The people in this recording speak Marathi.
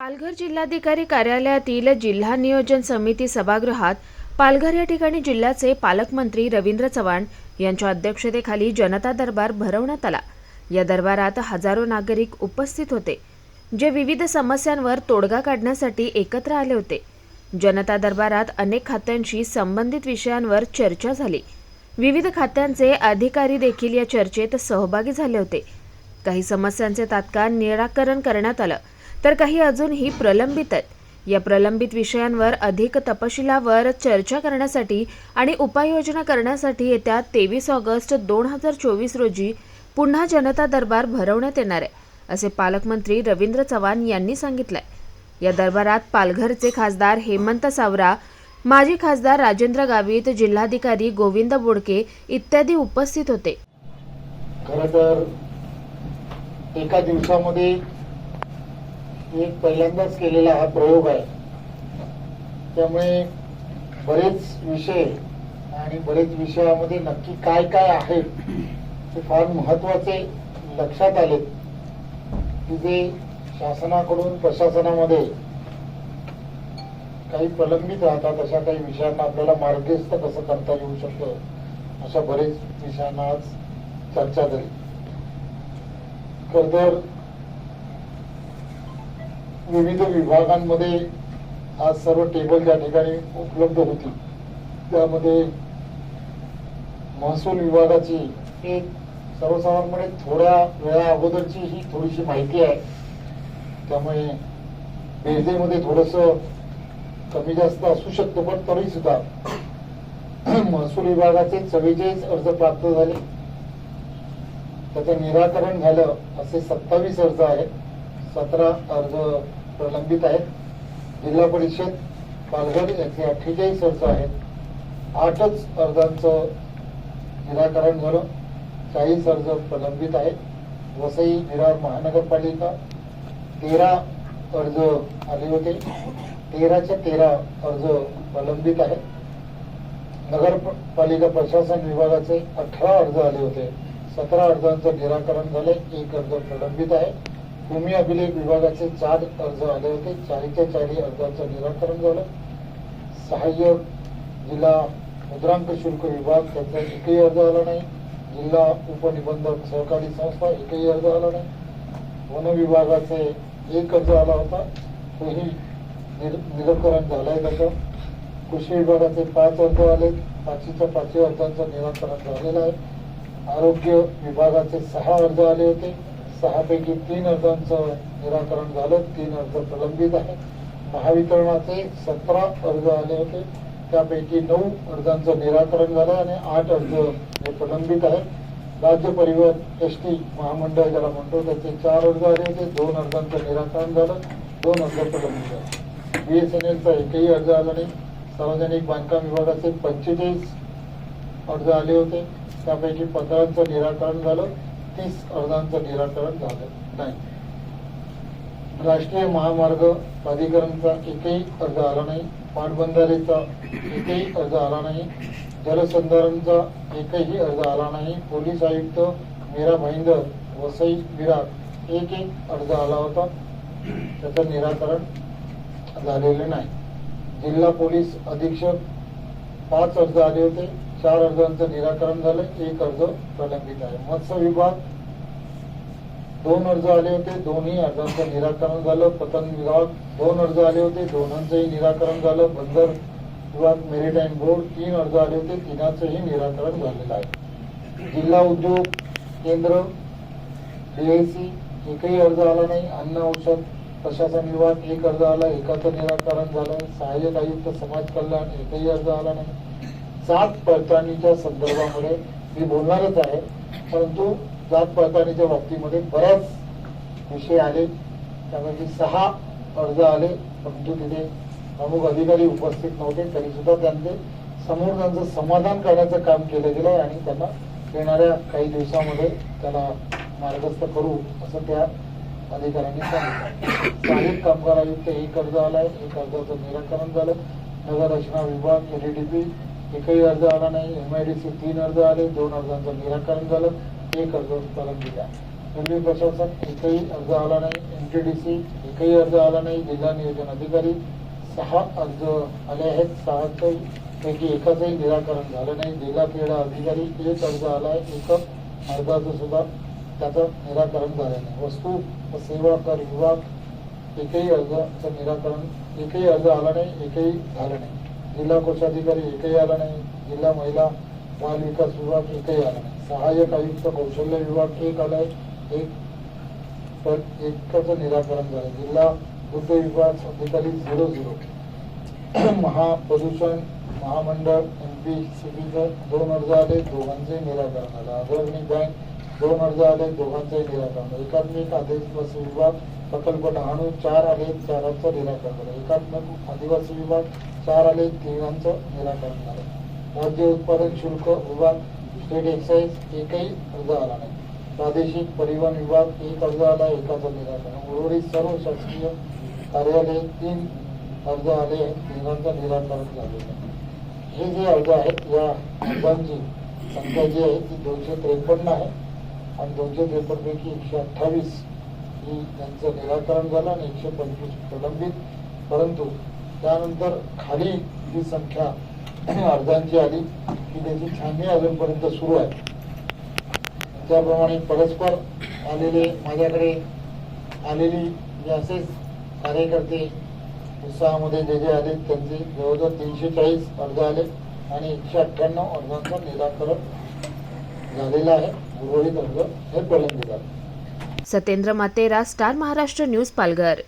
पालघर जिल्हाधिकारी कार्यालयातील जिल्हा नियोजन समिती सभागृहात पालघर या ठिकाणी जिल्ह्याचे पालकमंत्री रवींद्र चव्हाण यांच्या अध्यक्षतेखाली जनता दरबार भरवण्यात आला. या दरबारात हजारो नागरिक उपस्थित होते जे विविध समस्यांवर तोडगा काढण्यासाठी एकत्र आले होते. जनता दरबारात अनेक खात्यांशी संबंधित विषयांवर चर्चा झाली. विविध खात्यांचे अधिकारी देखील या चर्चेत सहभागी झाले होते. काही समस्यांचे तात्काळ निराकरण करण्यात आलं. तर काही अजूनही प्रलंबित आहेत. या प्रलंबित विषयांवर अधिक तपशिलावर चर्चा करण्यासाठी आणि उपाययोजना करण्यासाठी येत्या तेवीस ऑगस्ट दोन हजार चोवीस रोजी पुन्हा जनता दरबार भरवण्यात येणार आहे असे पालकमंत्री रवींद्र चव्हाण यांनी सांगितलंय. या दरबारात पालघरचे खासदार हेमंत सावरा माजी खासदार राजेंद्र गावित जिल्हाधिकारी गोविंद बोडके इत्यादी उपस्थित होते. खर तर एका दिवसामध्ये एक पहिल्यांदाच केलेला हा प्रयोग आहे. त्यामुळे बरेच विषय आणि बरेच विषयामध्ये नक्की काय काय आहे ते फार महत्त्वाचे लक्षात आले. की जे शासनाकडून प्रशासनामध्ये काही प्रलंबित राहतात अशा काही विषयांना आपल्याला मार्गस्थ कसं करता येऊ शकतं अशा बरेच विषयांना आज चर्चा झाली. खर तर विविध विभागांमध्ये आज सर्व टेबल त्या ठिकाणी उपलब्ध होती. त्यामध्ये महसूल विभागाची एक. सर्वसाधारणपणे थोड्या वेळा अगोदरची ही थोडीशी माहिती आहे. त्यामुळे बेरजेमध्ये थोडस कमी जास्त असू शकतं पण तरी सुद्धा महसूल विभागाचे चव्वेचाळीस अर्ज प्राप्त झाले. त्याचं निराकरण झालं असे सत्तावीस अर्ज आहेत. सतरा अर्ज प्रलंबित आहेत. जिल्हा परिषद पालघर येथे अठ्ठेचाळीस अर्ज आहेत. आठच अर्जांचं निराकरण झालं. चाळीस अर्ज प्रलंबित आहेत. वसई विरार महानगरपालिका तेरा अर्ज आले होते. तेराच्या तेरा अर्ज प्रलंबित आहेत. नगरपालिका प्रशासन विभागाचे अठरा अर्ज आले होते. सतरा अर्जांचं निराकरण झाले एक अर्ज प्रलंबित आहे. भूमी अभिलेख विभागाचे चार अर्ज आले होते. चारीच्या चारी अर्जांचं निराकरण झालं. सहाय्यक जिल्हा मुद्रांक शुल्क विभाग त्यांचा एकही अर्ज आला नाही. जिल्हा उपनिबंधक सहकारी संस्था एकही अर्ज आला नाही. वन विभागाचे एक अर्ज आला होता. तोही निर- निराकरण झालंय त्याचं कृषी विभागाचे पाच अर्ज आले पाचवीच्या पाचवी अर्जांचं निराकरण झालेलं आहे. आरोग्य विभागाचे सहा अर्ज आले होते. सहापैकी तीन अर्जांचं निराकरण झालं तीन अर्ज प्रलंबित आहे महावितरणाचे सतरा अर्ज आले होते. त्यापैकी नऊ अर्जांचं निराकरण झालं आणि आठ अर्ज हे प्रलंबित आहेत. राज्य परिवहन एस टी महामंडळ ज्याला म्हणतो त्याचे चार अर्ज आले होते. दोन अर्जांचं निराकरण झालं दोन अर्ज प्रलंबित झाले बी एस एन एलचा एकही अर्ज आला नाही. सार्वजनिक बांधकाम विभागाचे पंचेचाळीस अर्ज आले होते. त्यापैकी पंधरांचं निराकरण झालं. तीस अर्जांचं निराकरण झालं नाही. राष्ट्रीय महामार्ग प्राधिकरणचा एकही अर्ज आला नाही पाटबंधारेचा एकही अर्ज आला नाही जलसंधारणचा एकही अर्ज आला नाही पोलीस आयुक्त मीरा भाईंदर वसई विराट एक एक अर्ज आला होता. त्याचं निराकरण झालेलं नाही. जिल्हा पोलीस अधीक्षक पाच अर्ज आले होते. चार अर्जांचं निराकरण झालं एक अर्ज प्रलंबित आहे. मत्स्य विभाग दोन अर्ज आले होते दोन्ही अर्जांचं निराकरण झालं. पतंग विभाग दोन अर्ज आले होते दोनांचंही निराकरण झालं. बंदर विभाग मेरीटाईन बोर्ड तीन अर्ज आले होते तिनाचंही निराकरण झालेलं आहे. जिल्हा उद्योग केंद्र डीआयसी एकही अर्ज आला नाही. अन्न औषध प्रशासन विभाग एक अर्ज आला एकाचं निराकरण झालं सहाय्यक आयुक्त समाज कल्याण एकही अर्ज आला नाही. जात पडताळणीच्या संदर्भामध्ये मी बोलणारच आहे. परंतु जात पडताळणीच्या बाबतीमध्ये बऱ्याच विषय आले. त्यापैकी सहा अर्ज आले. परंतु तिथे प्रमुख अधिकारी उपस्थित नव्हते. तरी सुद्धा त्यांचे समोर त्यांचं समाधान करण्याचं काम केलं गेलं आहे आणि त्यांना येणाऱ्या काही दिवसामध्ये त्याला मार्गस्थ करू असं त्या अधिकाऱ्यांनी सांगितलं. सहाय्यक कामगार आयुक्त एक अर्ज आलाय. एक अर्जाचं निराकरण झालं. नगररचना विभाग एलईडीपी एकही अर्ज आला नाही. एमआयडीसी तीन अर्ज आले दोन अर्जांचं निराकरण झालं एक अर्ज प्रलंबित दिला. रेल्वे प्रशासन एकही अर्ज आला नाही. एमटीडीसी एकही अर्ज आला नाही. जिल्हा नियोजन अधिकारी सहा अर्ज आले आहेत. सहा पैकी एकाचंही निराकरण झालं नाही. जिल्हा क्रीडा अधिकारी एक अर्ज आला आहे. एक अर्जाचं सुद्धा त्याचं निराकरण झालं नाही. वस्तू व सेवा कर विभाग एकही अर्जाचं निराकरण एकही अर्ज आला नाही. एकही झालं नाही. जिल्हा कोषाधिकारी एकही आला नाही. जिल्हा महिला बाल विकास विभाग एकही आला नाही. सहाय्यक आयुक्त कौशल्य विभाग एक आलाय एक तर एकच निराकरण झालं. जिल्हा वृद्ध विभाग अधिकारी झिरो झिरो. महाप्रदूषण महामंडळ एम पी सी दोन अर्ज आले. दोघांचे निराकरण झालं. अग्रणी बँक दोन अर्ज आले दोघांचाही निराकरण एकात्मिक आदिवासी विभाग प्रकल्प डहाणू चार आले चारांचं निराकरण झालं. एकात्मिक आदिवासी विभाग चार आले तिघांचं निराकरण झालं. राज्य उत्पादन शुल्क विभाग स्टेट एक्साईज एकही अर्ज आला नाही. प्रादेशिक परिवहन विभाग एक अर्ज आला एकाचं निराकरण उर्वरित सर्व शासकीय कार्यालय तीन अर्ज आले तिघांचं निराकरण झालेलं आहे हे जे अर्ज आहेत या अर्जांची संख्या जी आहे ती दोनशे त्रेपन्न आहे. आणि दोनशे त्रेपन्न एकशे अठ्ठावीस ही त्यांचं निराकरण झालं आणि एकशे पंचवीस प्रलंबित. परंतु त्यानंतर खाली जी संख्या अर्जांची आली. की त्याची छाननी अजूनपर्यंत सुरू आहे. त्याप्रमाणे परस्पर आलेले माझ्याकडे आलेली जे असेच कार्यकर्ते उत्साहामध्ये जे जे आले त्यांचे जवळजवळ तीनशे चाळीस अर्ज आले आणि एकशे अठ्ठ्याण्णव अर्जांचं निराकरण झालेलं आहे. उर्वरित हे सत्येंद्र मातेरा स्टार महाराष्ट्र न्यूज पालघर.